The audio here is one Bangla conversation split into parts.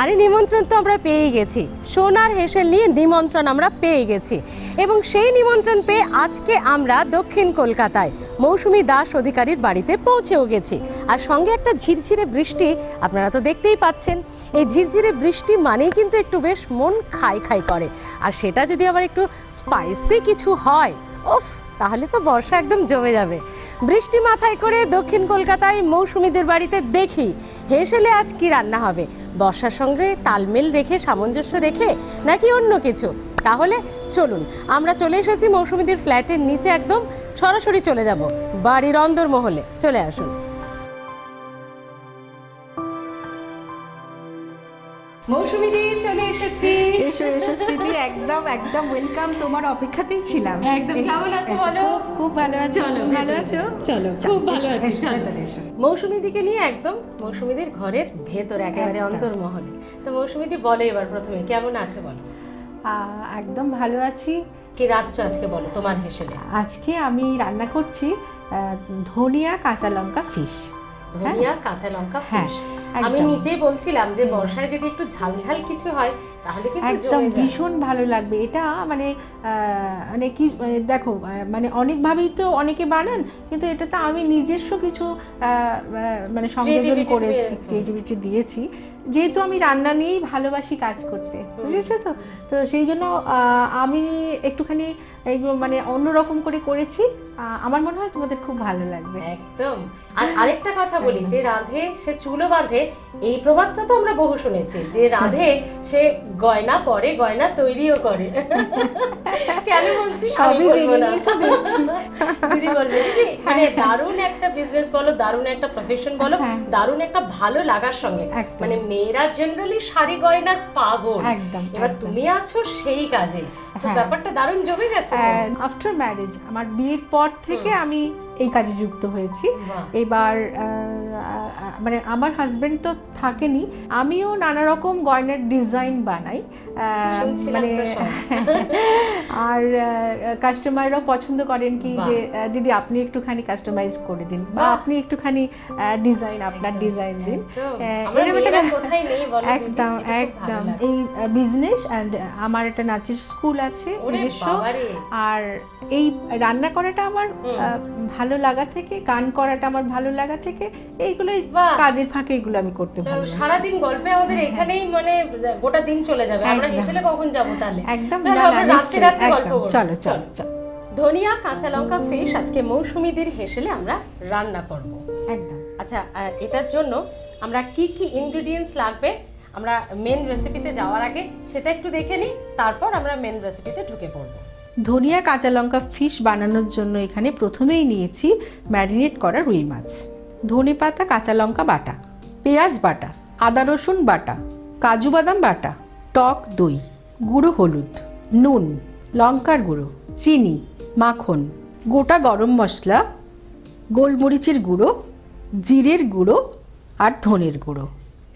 আরে নিমন্ত্রণ তো আমরা পেয়ে গেছি। সোনার হেসেল নিয়ে নিমন্ত্রণ আমরা পেয়ে গেছি। এবং সেই নিমন্ত্রণ পেয়ে আজকে আমরা দক্ষিণ কলকাতায় মৌসুমী দাস অধিকারীর বাড়িতে পৌঁছেও গেছি। আর সঙ্গে একটা ঝিরঝিরে বৃষ্টি আপনারা তো দেখতেই পাচ্ছেন। এই ঝিরঝিরে বৃষ্টি মানেই কিন্তু একটু বেশ মন খাই খাই করে। আর সেটা যদি আবার একটু স্পাইসি কিছু হয় ওফ তাহলে তো বর্ষা একদম জমে যাবে। বৃষ্টি মাথায় করে দক্ষিণ কলকাতায় মৌসুমীদের বাড়িতে দেখি, হেসেলে আজ কি রান্না হবে? বর্ষার সঙ্গে তালমেল রেখে, সামঞ্জস্য রেখে, নাকি অন্য কিছু? তাহলে চলুন, আমরা চলে এসেছি মৌসুমীদের ফ্ল্যাটের নিচে একদম, সরাসরি চলে যাব। বাড়ির অন্দরমহলে, চলে আসুন। মৌসুমী এসো এসো স্মৃতি একদম একদম ওয়েলকাম তোমার অপেক্ষাতেই ছিলাম একদম। কেমন আছো। বলো? খুব- ভালো আছি ভালো আছো চলো, খুব ভালো আছি, চলো। এসো। নিয়ে একদম মৌসুমীদের ঘরের ভেতর একেবারে। অন্তর্মহলে তো মৌসুমী দি বলো এবার প্রথমে কেমন আছো বলো একদম ভালো আছি কি রাখছো আজকে বলো তোমার হেসেলে আজকে আমি রান্না করছি ধনিয়া কাঁচা লঙ্কা ফিশ ধনিয়া কাঁচা লঙ্কা হ্যাঁ, ফিশ। আমি নিজেই বলছিলাম যে বর্ষায় যদি একটু ঝাল ঝাল কিছু হয় তাহলে কিন্তু একদম ভীষণ ভালো লাগবে। এটা মানে মানে কি মানে দেখো মানে অনেকভাবেই তো অনেকে বানান কিন্তু এটা তো আমি নিজস্ব কিছু মানে সংযোজন করেছি ক্রিয়েটিভিটি দিয়েছি। যেহেতু আমি রান্না নিয়েই ভালোবাসি কাজ করতে বুঝেছ তো? তো সেই জন্য আহ, আমি একটুখানি এইগুলো মানে অন্যরকম করে করেছি আমার মনে হয় তোমাদের খুব ভালো লাগবে। একদম। আর আরেকটা কথা বলি যে রাধে সে চুলো বাঁধে এই প্রবাদটা তো আমরা বহু শুনেছি যে রাধে সে গয়না পরে গয়না তৈরিও করে। কেন বলছি? আমি বলব না। দিদি বলবে মানে দারুণ একটা বিজনেস বলো দারুণ একটা প্রফেশন বলো হ্যাঁ। দারুণ একটা ভালো লাগার সঙ্গে। মানে মেয়েরা জেনারেলি শাড়ি গয়নার পাগল। এবার তুমি আছো সেই কাজে। তো হ্যাঁ। ব্যাপারটা দারুণ জমে গেছে। আফটার ম্যারেজ আমার বিয়ের পর থেকে আমি এই কাজে যুক্ত হয়েছি। এবার মানে আমার হাজবেন্ড তো থাকেনি আমিও নানা রকম গয়নার ডিজাইন বানাই। মানে আর কাস্টমাররাও পছন্দ করেন কি যে দিদি আপনি একটুখানি কাস্টমাইজ করে দিন বা আপনি একটুখানি ডিজাইন আপনার ডিজাইন দিন। একদম। একদম। এই বিজনেস অ্যান্ড আমার একটা নাচের স্কুল আছে নিজস্ব। আর এই রান্না করাটা আমার ভালো লাগা থেকে গান করাটা আমার ভালো লাগা থেকে এইগুলোই কাজের ফাঁকে এগুলো আমি করতে ভালো সারাদিন গল্পে আমাদের এখানেই মানে গোটা দিন চলে যাবে। আমরা। হেসেলে কখন যাব তাহলে? একদম চলো আমরা রাত্রে রাত্রে গল্প। করব। চলো চলো চলো। ধনিয়া কাঁচা লঙ্কা ফিশ আজকে মৌসুমীদের হেসেলে আমরা রান্না করব। একদম। আচ্ছা এটার জন্য আমরা কি কি ইনগ্রেডিয়েন্টস লাগবে? আমরা মেন রেসিপিতে যাওয়ার আগে সেটা একটু দেখে নিই তারপর আমরা মেন রেসিপিতে ঢুকে পড়ব। ধনিয়া, কাঁচা লঙ্কা, ফিশ বানানোর জন্য এখানে প্রথমেই নিয়েছি ম্যারিনেট করা রুই মাছ। ধনে পাতা, কাঁচা লঙ্কা বাটা, পেঁয়াজ বাটা, আদা রসুন বাটা, কাজু বাদাম বাটা, টক দই, গুঁড়ো হলুদ, নুন, লঙ্কার গুঁড়ো, চিনি, মাখন, গোটা গরম মশলা, গোলমরিচের গুঁড়ো, জিরের গুঁড়ো আর ধনের গুঁড়ো,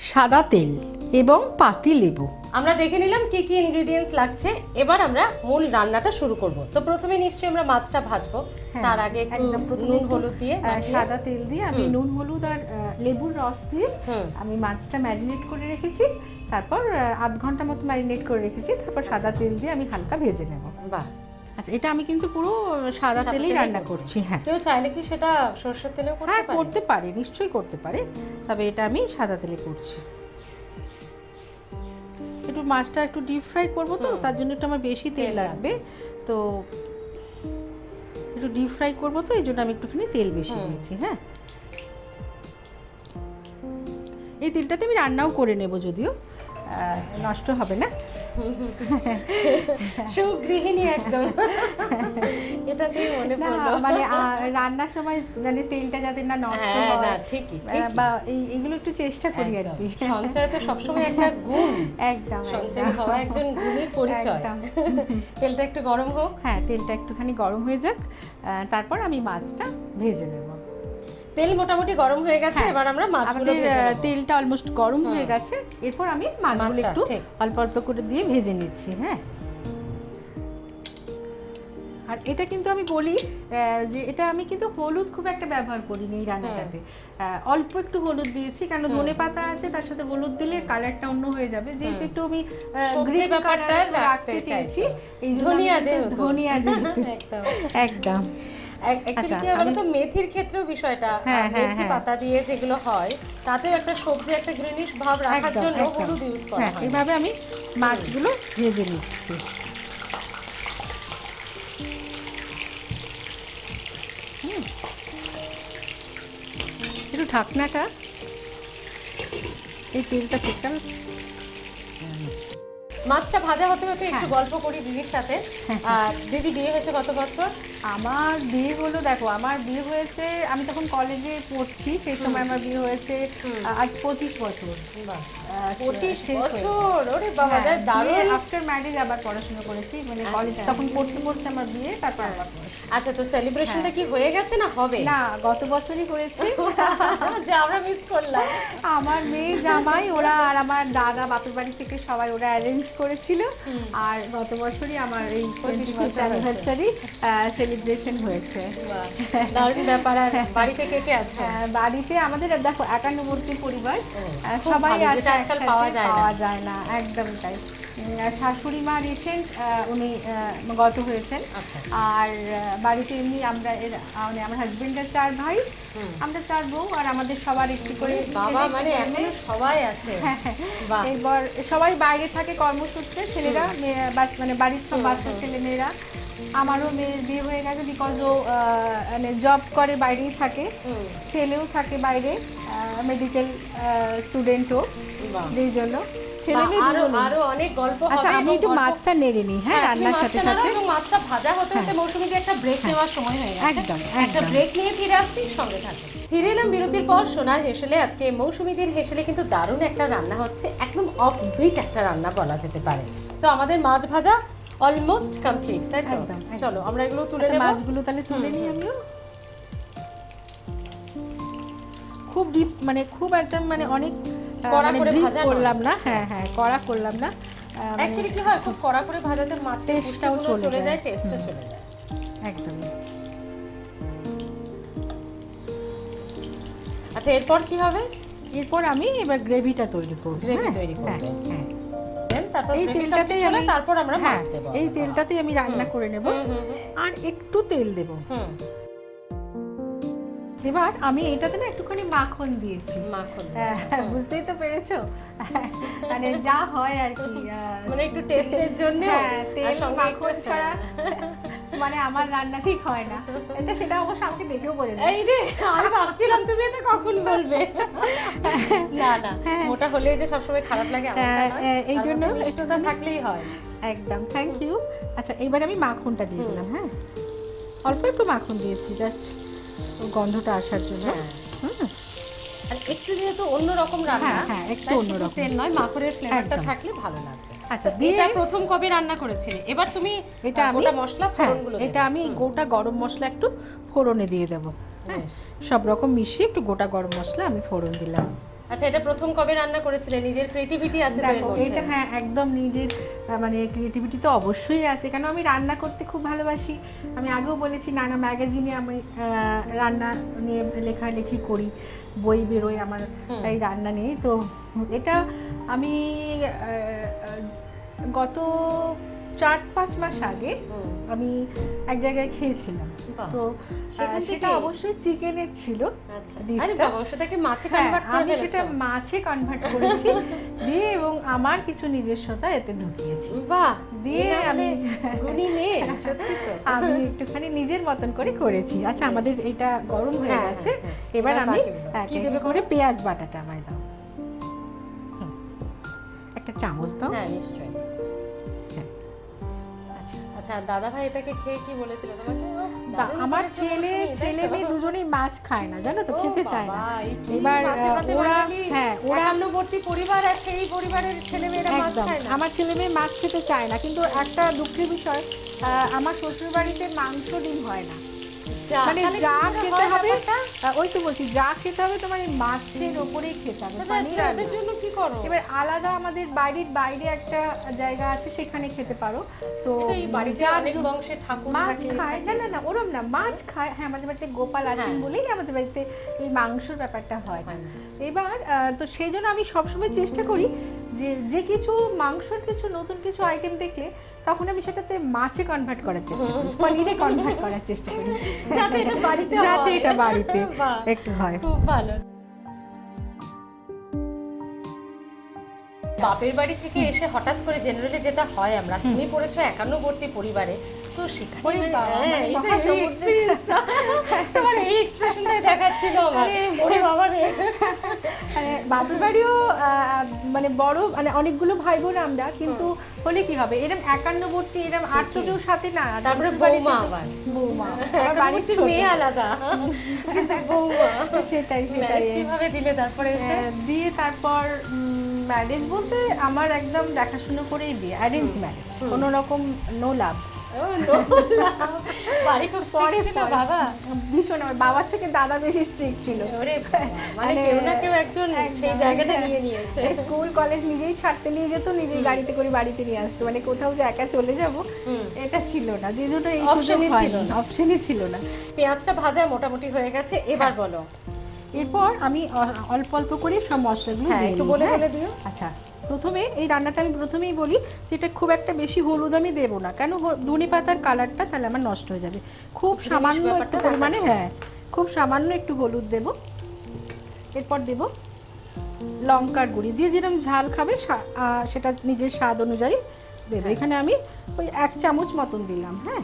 সাদা তেল এবং পাতি লেবু। আমরা দেখে নিলাম কি কি ইনগ্রেডিয়েন্টস লাগছে। এবার আমরা মূল রান্নাটা শুরু করব। তো প্রথমে নিশ্চয়ই আমরা মাছটা ভাজবো। তার আগে একটু হ্যাঁ, নুন হলুদ দিয়ে সাদা তেল দিয়ে আমি নুন হলুদ আর লেবুর রস দিয়ে আমি মাছটা ম্যারিনেট করে রেখেছি। তারপর আধ ঘণ্টা মতো ম্যারিনেট করে রেখেছি। তারপর সাদা তেল দিয়ে আমি হালকা ভেজে নেব। বাহ। আচ্ছা এটা আমি কিন্তু পুরো সাদা তেলেই রান্না করছি হ্যাঁ। কেউ চাইলে কি সেটা সরষের তেলেও করতে হ্যাঁ পারে? করতে পারে নিশ্চয়ই করতে পারে। তবে এটা আমি সাদা তেলে করছি। মাছটা একটু ডিপ ফ্রাই করব তো তার জন্য একটু আমার বেশি তেল লাগবে। তো একটু ডিপ ফ্রাই করব তো এই জন্য আমি একটুখানি তেল বেশি দিয়েছি হ্যাঁ। এই তেলটাতে আমি রান্নাও করে নেব যদিও নষ্ট হবে না। সুগৃহিণী একদম। এটাতেই মনে পড়ল। মানে রান্নার সময় মানে তেলটা যাতে না নষ্ট হ্যাঁ না ঠিকই বা এগুলো একটু চেষ্টা করি আর কি। সঞ্চয় তো সবসময় একটা গুণ। একদম সঞ্চয়ী। হওয়া একজন গুণীর পরিচয়। তেলটা একটু গরম হোক। হ্যাঁ তেলটা একটুখানি গরম হয়ে যাক তারপর আমি মাছটা ভেজে নেব। তেল মোটামুটি গরম হয়ে গেছে হ্যাঁ, এবার আমরা মাছগুলো তেলটা অলমোস্ট গরম হয়ে গেছে। এরপর আমি মাছগুলো একটু অল্প অল্প করে দিয়ে ভেজে নিচ্ছি হ্যাঁ। আর এটা কিন্তু আমি বলি যে এটা আমি কিন্তু হলুদ খুব একটা ব্যবহার করিনি এই রান্নাটাতে। অল্প একটু হলুদ দিয়েছি কারণ ধনে পাতা আছে তার সাথে হলুদ দিলে কালারটা অন্য হয়ে যাবে। যেহেতু একটু আমি সবজি গ্রিন কালার রাখতে চেয়েছি এই ধনিয়া। ধনিয়া একদম। অ্যাকচুয়ালি আচ্ছা, কি বলতো? মেথির ক্ষেত্রেও বিষয়টা হ্যাঁ, হ্যাঁ, মেথি হ্যাঁ। পাতা দিয়ে যেগুলো হয় তাতেও একটা সবজি একটা গ্রিনিশ ভাব রাখার জন্য হলুদ ইউজ করা হ্যাঁ এভাবে আমি মাছগুলো ভেজে নিচ্ছি। একটু ঢাকনাটা এই তেলটা ছিটকানো মাছটা ভাজা হতে হতে একটু হ্যাঁ। গল্প করি দিদির সাথে। আর দিদি বিয়ে হয়েছে কত বছর? আমার বিয়ে হলো দেখো আমার বিয়ে হয়েছে আমি তখন কলেজে পড়ছি সেই সময় আমার বিয়ে হয়েছে আজ পঁচিশ বছর। পঁচিশ বছর। ওরে বাবা হ্যাঁ, দারুণ। আফটার ম্যারেজ আবার পড়াশোনা করেছি মানে কলেজ। তখন পড়তে পড়তে আমার বিয়ে তারপর আবার আচ্ছা তো সেলিব্রেশনটা কি হয়ে গেছে না হবে? না গত বছরই হয়েছে। যে আমরা মিস করলাম। আমার মেয়ে জামাই ওরা আর আমার দাদা বাপের বাড়ি থেকে সবাই ওরা অ্যারেঞ্জ করেছিল। আর গত বছরই আমার এই পঁচিশ বছর বছর অ্যানিভার্সারি সেলিব্রেশন হয়েছে। দারুণ ব্যাপার। আর বাড়িতে কে কে আছে? বাড়িতে আমাদের দেখো একান্নবর্তী পরিবার। সবাই আছে। আজকাল পাওয়া যায় না। একদম তাই শাশুড়ি মা রিসেন্ট উনি গত হয়েছেন। আচ্ছা। আর বাড়িতে এমনি আমরা এর মানে আমার হাজবেন্ডের চার ভাই আমরা চার বউ আর আমাদের সবার একটি করে বাবা মানে সবাই আছে। হ্যাঁ, হ্যাঁ। বাহ। এবার সবাই বাইরে থাকে কর্মসূত্রে ছেলেরা মানে বাড়ির সব বাচ্চা ছেলে মেয়েরা। আমারও মেয়ের বিয়ে হয়ে গেছে বিকজ ও মানে জব করে বাইরেই থাকে। ছেলেও থাকে বাইরে মেডিকেল স্টুডেন্টও। এই জন্য। ছেলে মেয়ে আরও দুজনেই। আরও অনেক গল্প আচ্ছা আমি এবং একটু গল্প- মাছটা নেড়ে নিই হ্যাঁ হ্যাঁ, তুমি রান্নার সাথে মাছটা সাথে? এবং মাছটা ভাজা হতে হতে মৌসুমীতে একটা ব্রেক নেওয়ার সময় হয়ে গেছে। একদম, একটা একদম। ব্রেক নিয়ে ফিরে আসছি সঙ্গে ফিরে এলাম বিরতির পর সোনার হেসেলে। আজকে মৌসুমীদের হেসেলে কিন্তু দারুণ একটা রান্না হচ্ছে। একদম অফ বিট একটা রান্না বলা যেতে পারে। তো আমাদের মাছ ভাজা অলমোস্ট কমপ্লিট তাই তো? একদম, একদম। চলো আমরা এগুলো তুলে আচ্ছা, নেব। মাছগুলো তাহলে তুলে নিই আমিও। খুব ডিপ মানে খুব একদম মানে অনেক কড়া মানে করে ভাজা করলাম না হ্যাঁ হ্যাঁ কড়া করলাম না। মানে অ্যাকচুয়ালি কি হয় খুব কড়া করে ভাজাতে মাছের চলে যায়। টেস্টও চলে যায়। একদম আচ্ছা এরপর কি হবে? এরপর আমি এবার গ্রেভিটা তৈরি করব Gravy হ্যাঁ? তৈরি করবে। হ্যাঁ, হ্যাঁ। এই তেলটাতেই আমি তারপর আমরা হ্যাঁ, মাছ দেবো এই তেলটাতেই আমি রান্না করে নেব। আর একটু তেল দেব। হুম। এবার আমি এটাতে না একটুখানি মাখন দিয়েছি। মাখন হ্যাঁ, দিয়েছ। বুঝতেই তো পেরেছ? মানে যা হয় আর কি মানে একটু টেস্টের জন্য? হ্যাঁ, তেল মাখন ছাড়া মানে আমার রান্না ঠিক হয় না। এটা সেটা অবশ্য আমাকে দেখেও বলে। এই রে আমি ভাবছিলাম তুমি এটা কখন বলবে? না না মোটা হলে যে সবসময় খারাপ লাগে হ্যাঁ, হ্যাঁ, এই জন্য মিষ্টতা থাকলেই হয়। একদম থ্যাংক ইউ আচ্ছা এবার আমি মাখনটা দিয়ে দিলাম হ্যাঁ। অল্প একটু মাখন দিয়েছি জাস্ট গন্ধটা আসার জন্য। হ্যাঁ। হুম। আর একটু যেহেতু অন্যরকম রান্না হ্যাঁ, হ্যাঁ, একটু অন্য রকম অন্যরকম। তেল নয় মাখনের ফ্লেভারটা থাকলে ভালো লাগবে। আচ্ছা, এটা প্রথম কবে রান্না করেছিলে? এবার তুমি এটা আমি গোটা মশলা হ্যাঁ, ফোড়নগুলো এটা আমি গোটা গরম মশলা একটু ফোড়নে দিয়ে দেবো। হ্যাঁ সব রকম মিশিয়ে একটু গোটা গরম মশলা আমি ফোড়ন দিলাম। আচ্ছা এটা প্রথম কবে রান্না করেছিলে? নিজের ক্রিয়েটিভিটি আছে তো এর মধ্যে? এটা হ্যাঁ একদম নিজের মানে ক্রিয়েটিভিটি তো অবশ্যই আছে। কারণ আমি রান্না করতে খুব ভালোবাসি। আমি আগেও বলেছি নানা ম্যাগাজিনে আমি রান্না নিয়ে লেখালেখি করি বই বেরোয় আমার এই রান্না নিয়ে। তো এটা আমি গত চার পাঁচ মাস আগে আমি এক জায়গায় খেয়েছিলাম। তো সেটা অবশ্যই চিকেনের ছিল আচ্ছা। সেটাকে মাছে হ্যাঁ, কনভার্ট আমি সেটা মাছে কনভার্ট করেছি দিয়ে এবং আমার কিছু নিজস্বতা এতে ঢুকিয়েছি। বাহ দিয়ে আমি গুণী মেয়ে আমি একটুখানি নিজের মতন করে করেছি। আচ্ছা আমাদের এটা গরম হয়ে হ্যাঁ, গেছে। হ্যাঁ। এবার আমি কি দেবে করে পেঁয়াজ বাটাটা আমায় দাও। একটা চামচ দাও। হ্যাঁ নিশ্চয়ই। আচ্ছা আচ্ছা আর দাদা ভাই এটাকে খেয়ে কি বলেছিল তোমাকে? আমার ছেলে ছেলে মেয়ে দুজনেই মাছ খায় না জানো তো খেতে চায় না। এবার ওরা হ্যাঁ ওরা পরিবার আর সেই পরিবারের ছেলে মেয়েরা মাছ খায় না? আমার ছেলে মেয়ে মাছ খেতে চায় না কিন্তু একটা দুঃখের বিষয় আহ, আমার শ্বশুর বাড়িতে মাংস ডিম হয় না। মানে যা খেতে হবে ওই তো বলছি যা খেতে হবে তোমার মাছের ওপরেই খেতে হবে। জন্য করো। এবার আলাদা আমাদের বাড়ির বাইরে একটা জায়গা আছে সেখানে খেতে পারো। তো বাড়িতে অনেক ঠাকুর মাছ খায় না না না ওরম না মাছ খায়। হ্যাঁ আমাদের বাড়িতে গোপাল আছেন হ্যাঁ। বলেই আমাদের বাড়িতে এই মাংসের ব্যাপারটা হয়। এবার তো সেই জন্য আমি সবসময় চেষ্টা করি যে যে কিছু মাংসের কিছু নতুন কিছু আইটেম দেখলে তখন আমি সেটাতে মাছে কনভার্ট করার চেষ্টা করি পনিরে কনভার্ট করার চেষ্টা করি। যাতে এটা বাড়িতে যাতে এটা বাড়িতে একটু হয়। খুব ভালো। বাপের বাড়ি থেকে এসে হঠাৎ করে জেনারেলি যেটা হয় আমরা তুমি পড়েছো একান্নবর্তী পরিবারে তো সেখানে মানে- হ্যাঁ, তোমার এই এক্সপ্রেশনটাই দেখাচ্ছিল আমার। ওরে বাবা রে। মানে বাপের বাড়িও মানে বড় মানে অনেকগুলো ভাই বোন আমরা কিন্তু হলে কি হবে? এরকম একান্নবর্তী এরকম আর তো কেউ সাথে না তারপরে বাড়িতে বৌমা আবার। বৌমা। আমার বাড়ির মেয়ে আলাদা। কিন্তু বৌমা। সেটাই সেটাই। কীভাবে দিলে তারপরে এসে? দিয়ে তারপর ম্যারেজ বলতে আমার একদম দেখাশুনো করেই দিয়ে অ্যারেঞ্জ ম্যারেজ কোনো রকম নো লাভ বাড়ি খুব পরে ছিল বাবা। ভীষণ আমার বাবার থেকে দাদা বেশি স্ট্রিক্ট ছিল। মানে কেউ না কেউ একজন সেই জায়গাটা। নিয়ে নিয়েছে। স্কুল কলেজ নিজেই ছাড়তে নিয়ে যেত নিজেই গাড়িতে করে বাড়িতে নিয়ে আসতো। মানে কোথাও যে একা চলে যাব। এটা ছিল না। যে জন্য এই Option-ই ছিল না। অপশনই ছিল না। পেঁয়াজটা ভাজা মোটামুটি হয়ে গেছে এবার বলো। এরপর আমি অল্প অল্প করে সব মশলাগুলো হ্যাঁ একটু বলে হ্যাঁ? বলে দিও। আচ্ছা। প্রথমে এই রান্নাটা আমি প্রথমেই বলি যে এটা খুব একটা বেশি হলুদ আমি দেবো না। কেন ধনে পাতার কালারটা তাহলে আমার নষ্ট হয়ে যাবে। খুব সামান্য একটু পরিমাণে হ্যাঁ খুব সামান্য একটু হলুদ দেব। এরপর দেব লঙ্কার গুঁড়ি। যে যেরকম ঝাল খাবে সেটা নিজের স্বাদ অনুযায়ী দেবে। এখানে আমি ওই এক চামচ মতন দিলাম হ্যাঁ।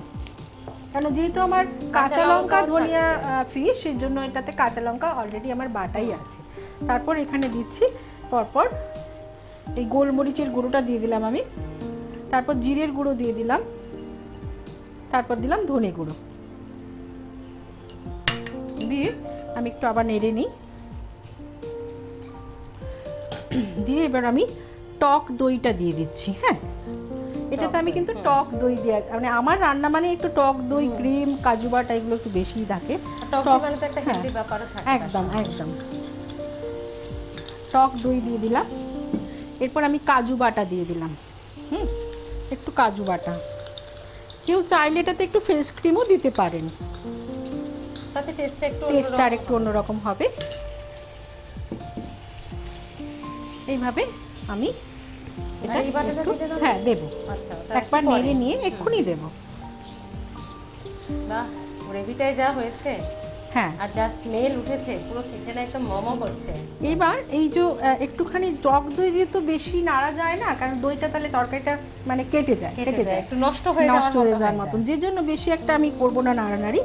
কেন যেহেতু আমার কাঁচা লঙ্কা ধনিয়া। ফিশ সেই জন্য এটাতে কাঁচা লঙ্কা অলরেডি আমার বাটাই আছে। তারপর এখানে দিচ্ছি পরপর এই গোলমরিচের গুঁড়োটা দিয়ে দিলাম আমি। তারপর জিরের গুঁড়ো দিয়ে দিলাম। তারপর দিলাম ধনে গুঁড়ো। দিয়ে আমি একটু আবার নেড়ে নিই। দিয়ে এবার আমি টক দইটা দিয়ে দিচ্ছি হ্যাঁ? এটাতে আমি কিন্তু টক দই দেওয়া মানে আমার রান্না মানে একটু টক দই ক্রিম কাজু বাটা এগুলো একটু বেশিই থাকে। হ্যাঁ। থাকে একদম একদম। টক দই দিয়ে দিলাম। এরপর আমি কাজু বাটা দিয়ে দিলাম। হুম একটু কাজু বাটা। কেউ চাইলে এটাতে একটু ফেস ক্রিমও দিতে পারেন। তাতে টেস্টটা একটু টেস্ট আর একটু অন্যরকম হবে। এইভাবে আমি এটা? হ্যাঁ দেবো। আচ্ছা একবার নেড়ে নিয়ে এক্ষুনি দেবো। বাহ গ্রেভিটাই যা হয়েছে। হ্যাঁ। আর যা স্মেল উঠেছে পুরো কিচেনে একদম মমো করছে। এবার এই যে একটুখানি টক দই দিয়ে তো বেশি নাড়া যায় না কারণ দইটা তাহলে তরকারিটা মানে কেটে যায় কেটে যায় একটু নষ্ট হয়ে নষ্ট হয়ে যাওয়ার মতন। যে জন্য বেশি একটা আমি করব না নাড়ানাড়ি।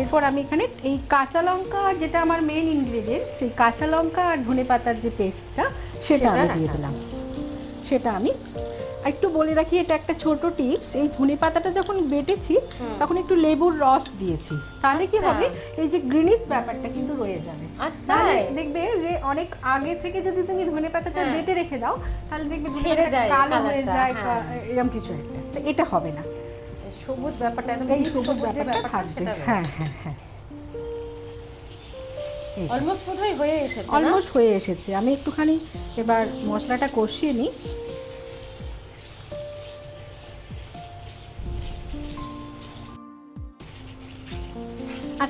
এরপর আমি এখানে এই কাঁচা লঙ্কা যেটা আমার মেন ইনগ্রেডিয়েন্ট সেই কাঁচা লঙ্কা আর ধনে পাতার যে পেস্টটা সেটা আমি দিয়ে দিলাম। সেটা আমি একটু বলে রাখি এটা একটা ছোট টিপস। এই ধনে পাতাটা যখন বেটেছি তখন একটু লেবুর রস দিয়েছি। তাহলে কি আচ্ছা। হবে এই যে গ্রিনিশ ব্যাপারটা কিন্তু রয়ে যাবে। আর তাহলে দেখবে যে অনেক আগে থেকে যদি তুমি ধনে পাতাটা হ্যাঁ। বেটে রেখে দাও তাহলে দেখবে ছেড়ে যায় কালো হয়ে যায় হ্যাঁ। এরকম কিছু একটা। এটা হবে না। সবুজ ব্যাপারটা একদম এই সবুজ ব্যাপারটা থাকবে। সেটা হ্যাঁ হ্যাঁ হ্যাঁ। অলমোস্ট বোধহয় হয়ে এসেছে অলমোস্ট হয়ে এসেছে। আমি একটুখানি এবার মশলাটা কষিয়ে নিই।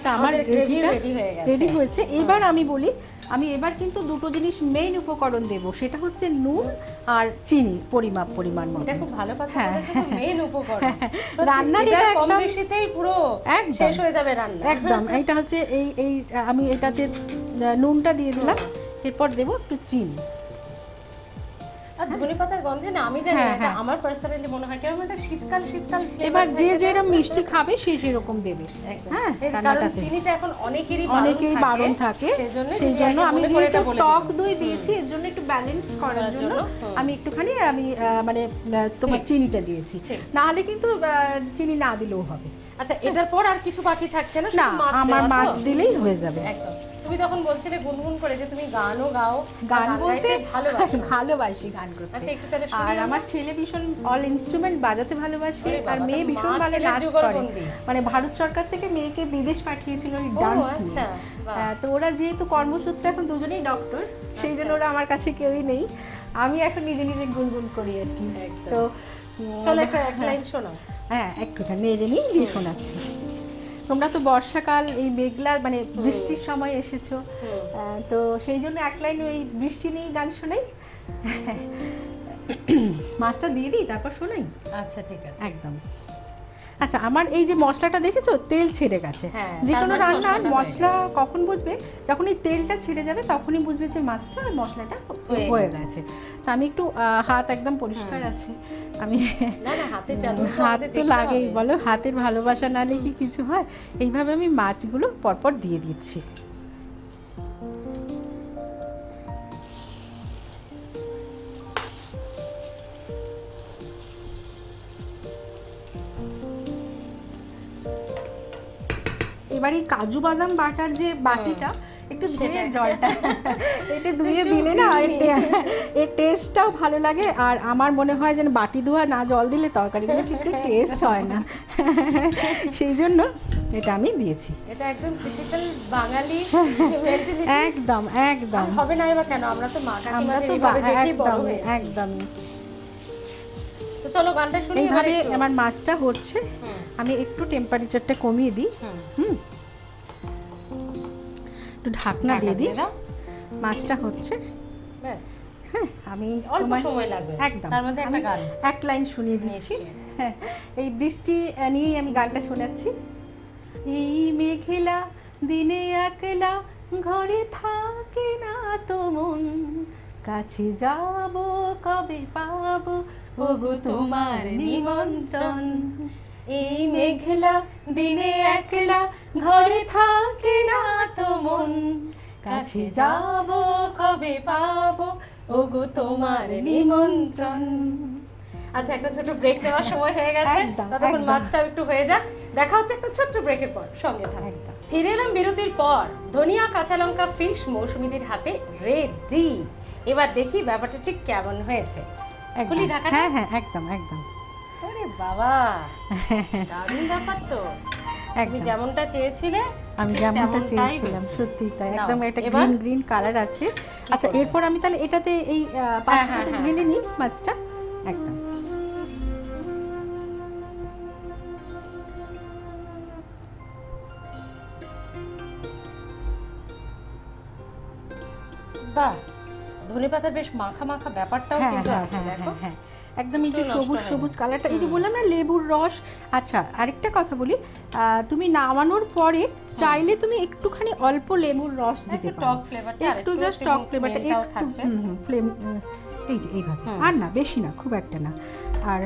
আচ্ছা আমার গ্রেভিটা হয়ে। রেডি হয়েছে। এবার আমি বলি আমি এবার কিন্তু দুটো জিনিস মেইন উপকরণ দেব। সেটা হচ্ছে নুন আর চিনি পরিমাপ পরিমাণ মতো। এটা খুব ভালো কথা হ্যাঁ, বলেছ উপকরণ। সত্যি, রান্নার এটা একদম- বেশিতেই পুরো শেষ হয়ে যাবে রান্না। একদম। এইটা হচ্ছে এই এই আমি এটাতে নুনটা দিয়ে দিলাম। এরপর দেবো একটু চিনি। আর ধনে পাতার গন্ধে না আমি জানি হ্যাঁ, হ্যাঁ। আমার পার্সোনালি মনে হয় শীতকাল শীতকাল এবার যে মিষ্টি খাবে সে সেরকম দেবে। হ্যাঁ কারণ চিনিটা এখন অনেকেরই অনেকেই বারণ থাকে। সেই জন্য আমি যেহেতু টক দই দিয়েছি এর জন্য একটু ব্যালেন্স করার জন্য আমি একটুখানি আমি মানে তোমার চিনিটা দিয়েছি। ঠিক। না হলে কিন্তু চিনি না দিলেও হবে। আচ্ছা এটার পর আর কিছু বাকি থাকছে না না আমার মাছ দিলেই হয়ে যাবে। একদম। তুমি তখন বলছিলে গুনগুন করে যে তুমি গানও গাও গান বলতে ভালোবাসো। ভালোবাসি গান করতে। আচ্ছা একটু তাহলে আর আমার। ছেলে ভীষণ অল ইনস্ট্রুমেন্ট বাজাতে ভালোবাসে আর মেয়ে ভীষণ ভালো নাচ করে। মানে ভারত সরকার থেকে মেয়েকে বিদেশ পাঠিয়েছিল ওই ডান্স আচ্ছা, তো ওরা যেহেতু কর্মসূত্রে এখন দুজনেই ডক্টর সেই জন্য ওরা আমার কাছে কেউই নেই। আমি এখন নিজে নিজে গুনগুন করি আর কি। তো চলো একটা এক লাইন শোনাও হ্যাঁ একটুখানি নেড়ে নিই দিয়ে শোনাচ্ছি। তোমরা তো বর্ষাকাল এই মেঘলা মানে বৃষ্টির সময় এসেছ। তো সেই জন্য এক লাইন ওই বৃষ্টি নিয়েই গান শোনাই। মাছটা দিয়ে দিই তারপর শোনাই। আচ্ছা ঠিক আছে। একদম। আচ্ছা আমার এই যে মশলাটা দেখেছ? তেল ছেড়ে গেছে। হ্যাঁ, যে কোনো রান্না রান্নার মশলা কখন বুঝবে? যখন এই তেলটা ছেড়ে যাবে তখনই বুঝবে যে মাছটা আর মশলাটা হয়ে গেছে। তো আমি একটু হাত একদম পরিষ্কার আছে। আমি না না হাতে তো হাত তো লাগেই বলো। হাতের ভালোবাসা নালে কি কিছু হয়? এইভাবে আমি মাছগুলো পরপর দিয়ে দিচ্ছি। এবার এই কাজু বাদাম বাটার যে বাটিটা একটু ধুয়ে জলটা এটা ধুয়ে দিলে না এর টেস্টটাও ভালো লাগে। আর আমার মনে হয় যেন বাটি ধোয়া না জল দিলে তরকারিগুলো ঠিকঠাক টেস্ট হয় না। সেই জন্য এটা আমি দিয়েছি। এটা একদম টিপিক্যাল বাঙালি একদম একদম। হবে না এবার কেন? আমরা তো মা আমরা তো একদম একদম তো চলো গানটা শুনি এইভাবে আমার মাছটা হচ্ছে। আমি একটু টেম্পারেচারটা কমিয়ে দিই। হুম। একটু ঢাকনা দিয়ে দিই। মাছটা হচ্ছে। ব্যাস। হ্যাঁ আমি অল্প সময় লাগবে। একদম। তার মধ্যে একটা গান। এক লাইন শুনিয়ে দিচ্ছি। হ্যাঁ এই বৃষ্টি নিয়েই আমি গানটা শোনাচ্ছি। এই মেঘলা দিনে একলা ঘরে থাকে না তো মন। কাছে যাব কবে পাবো? ওগো তোমার নিমন্ত্রণ। এই মেঘলা দিনে একলা ঘরে থাকে না তো মন। কাছে যাব কবে পাবো? ওগো তোমার নিমন্ত্রণ। আচ্ছা একটা ছোট ব্রেক নেওয়ার সময় হয়ে গেছে। ততক্ষণ। মাছটাও একটু হয়ে যাক। দেখা হচ্ছে একটা ছোট্ট ব্রেকের পর। সঙ্গে থাক। ফিরে এলাম বিরতির পর। ধনিয়া কাঁচা লঙ্কা ফিশ মৌসুমীদের হাতে রেডি এবার দেখি ব্যাপারটা ঠিক কেমন হয়েছে। হ্যাঁ হ্যাঁ একদম একদম। বাবা দারুণ ব্যাপার তো। তুমি যেমনটা চেয়েছিলে আমি যেমনটা চেয়েছিলাম সত্যি তাই। একদম এবার? গ্রিন গ্রিন কালার আছে। আচ্ছা এরপর আমি তাহলে এটাতে এই আহ, হ্যাঁ, হ্যাঁ, ঢেলে নিই মাছটা। একদম। বাহ ধনে পাতার বেশ মাখা মাখা ব্যাপারটাও হ্যাঁ কিন্তু হ্যাঁ আছে হ্যাঁ দেখো। হ্যাঁ, একদম এই যে সবুজ সবুজ কালারটা এই যে বললাম না লেবুর রস আচ্ছা আরেকটা কথা বলি। তুমি নামানোর পরে চাইলে তুমি একটুখানি অল্প লেবুর রস দিতে পারো। একটু জাস্ট টক ফ্লেভারটা একটু ফ্লেম এই যে এইভাবে। আর না বেশি না খুব একটা না। আর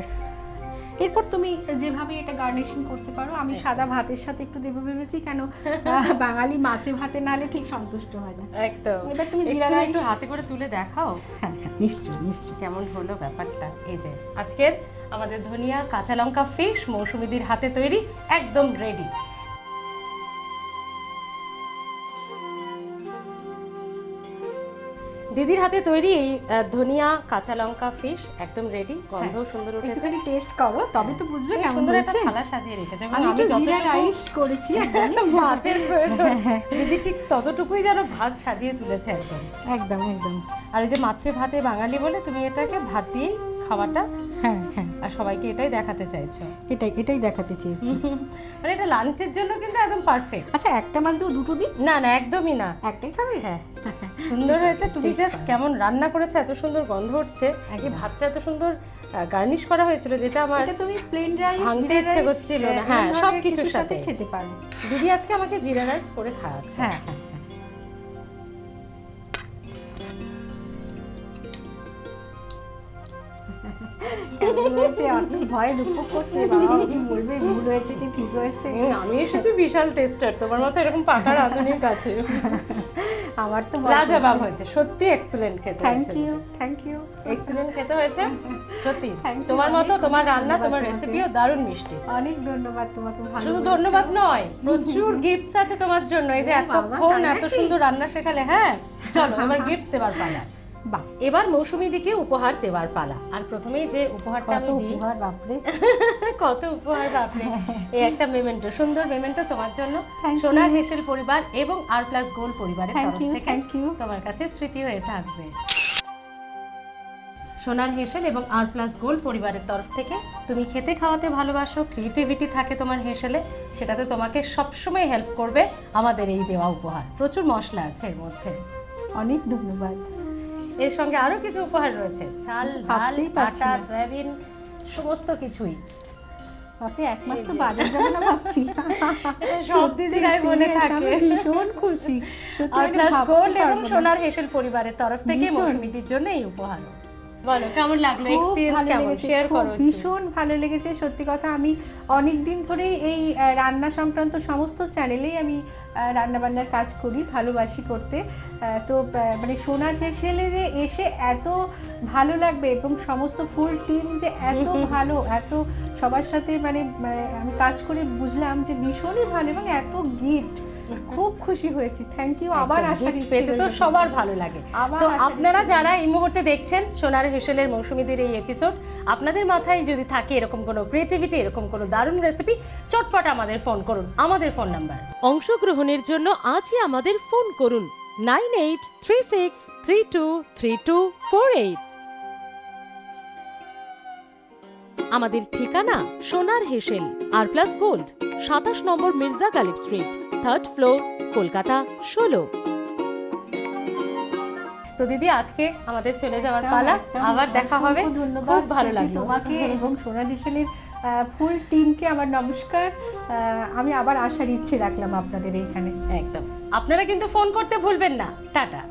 এরপর তুমি যেভাবে এটা গার্নিশিং করতে পারো আমি সাদা ভাতের সাথে একটু দেবো ভেবেছি কেন বাঙালি মাছে ভাতে নালে ঠিক সন্তুষ্ট হয় না। একদম। এবার তুমি জিরা রাইস- একটু হাতে করে তুলে দেখাও। হ্যাঁ হ্যাঁ নিশ্চয়ই নিশ্চয়ই। কেমন হলো ব্যাপারটা? এই যে আজকের আমাদের ধনিয়া কাঁচা লঙ্কা ফিশ মৌসুমিদির হাতে তৈরি একদম রেডি দিদির হাতে তৈরি এই ধনিয়া কাঁচা লঙ্কা ফিশ একদম রেডি গন্ধ সুন্দর উঠেছে। একটুখানি টেস্ট করো তবে তো বুঝবে কেমন সুন্দর একটা থালা সাজিয়ে রেখেছে আমি আমি জিরা রাইস করেছি ভাতের প্রয়োজন। দিদি ঠিক ততটুকুই যেন ভাত সাজিয়ে তুলেছে একদম। একদম একদম। আর ওই যে মাছের ভাতে বাঙালি বলে তুমি এটাকে ভাত দিয়েই খাওয়াটা হ্যাঁ হ্যাঁ আর সবাইকে এটাই দেখাতে চাইছো? এটাই এটাই দেখাতে চেয়েছি। মানে এটা লাঞ্চের জন্য কিন্তু একদম পারফেক্ট আচ্ছা একটা মাছ দেবো দুটো দিই? না না একদমই না। একটাই খাবে? হ্যাঁ। সুন্দর হয়েছে। তুমি জাস্ট কেমন রান্না করেছ এত সুন্দর গন্ধ উঠছে। এই ভাতটা এত সুন্দর গার্নিশ করা হয়েছিল যেটা আমার এটা তুমি প্লেন রাইস ভাঙতে ইচ্ছে করছিল না। হ্যাঁ, সব কিছুর সাথে। খেতে পারো। দিদি আজকে আমাকে জিরা রাইস করে খাওয়াচ্ছে। হ্যাঁ হ্যাঁ। ভয়ে দুঃখ করছে বাবা কি বলবে ভুল হয়েছে কি ঠিক হয়েছে? আমি এসেছি বিশাল টেস্টার তোমার মতো এরকম পাকা রাঁধুনির কাছে। আমার তো লাজবাব হয়েছে সত্যি এক্সেলেন্ট খেতে থ্যাংক হয়েছে। ইউ থ্যাংক ইউ এক্সেলেন্ট খেতে হয়েছে সত্যি। তোমার মতো তোমার রান্না তোমার রেসিপিও দারুণ মিষ্টি। অনেক ধন্যবাদ তোমাকে ভালো শুধু ধন্যবাদ নয় প্রচুর গিফটস আছে তোমার জন্য। এই যে এতক্ষণ এত সুন্দর রান্না শেখালে হ্যাঁ চলো এবার গিফটস দেওয়ার পালা। বাহ এবার মৌসুমী দিকে উপহার দেওয়ার পালা। আর প্রথমেই যে উপহারটা আমি দিই উপহার বাপরে। কত উপহার বাপরে। এই একটা মেমেন্টো সুন্দর মেমেন্টো তোমার জন্য। সোনার হেসেল পরিবার এবং আর প্লাস গোল পরিবারের তরফ থেকে. তোমার কাছে স্মৃতি হয়ে থাকবে। সোনার হেসেল এবং আর প্লাস গোল পরিবারের তরফ থেকে তুমি খেতে খাওয়াতে ভালোবাসো ক্রিয়েটিভিটি থাকে তোমার হেসেলে সেটাতে তোমাকে সবসময় হেল্প করবে আমাদের এই দেওয়া উপহার। প্রচুর মশলা আছে এর মধ্যে। অনেক ধন্যবাদ। এর সঙ্গে আরও কিছু উপহার রয়েছে। চাল ডাল আটা সয়াবিন সমস্ত কিছুই। এক মাস তো বাড়ি যাবে না ভাবছি সব দিদিরাই মনে থাকে। ভীষণ খুশি। সত্যি আর প্লাস গোল্ড এবং সোনার হেসেল পরিবারের তরফ থেকে। জন্য এই উপহার। বলো কেমন লাগল? এক্সপিরিয়েন্স কেমন? শেয়ার করো ভীষণ ভালো লেগেছে। সত্যি কথা আমি অনেক দিন ধরেই এই আহ, রান্না সংক্রান্ত সমস্ত চ্যানেলেই আমি রান্না বান্নার কাজ করি ভালোবাসি করতে। তো মানে সোনার ভেসেলে যে এসে এত ভালো লাগবে এবং সমস্ত ফুল টিম যে এত ভালো এত সবার সাথে মানে মানে আমি কাজ করে বুঝলাম যে ভীষণই ভালো এবং এত গিফট খুব খুশি হয়েছি। থ্যাংক ইউ আবার ইচ্ছে পেতে তো সবার ভালো লাগে। তো আপনারা যারা এই মুহূর্তে দেখছেন সোনার হেসেলের মৌসুমীদের এই এপিসোড আপনাদের মাথায় যদি থাকে এরকম কোনো ক্রিয়েটিভিটি এরকম কোনো দারুণ রেসিপি চটপট আমাদের ফোন করুন। আমাদের ফোন নাম্বার অংশগ্রহণের জন্য আজই আমাদের ফোন করুন। Nine eight three six three two three two four eight. আমাদের ঠিকানা সোনার হেসেল আর প্লাস গোল্ড সাতাশ নম্বর Mirza Ghalib street third floor Kolkata ষোলো। তো দিদি আজকে আমাদের চলে যাওয়ার একদম, পালা। আবার দেখা হবে। ধন্যবাদ খুব ভালো লাগল। তোমাকে এবং সোনালি হেসেলের ফুল টিমকে আমার নমস্কার। আমি আবার আসার ইচ্ছে রাখলাম আপনাদের এইখানে। একদম। আপনারা কিন্তু ফোন করতে ভুলবেন না। টাটা।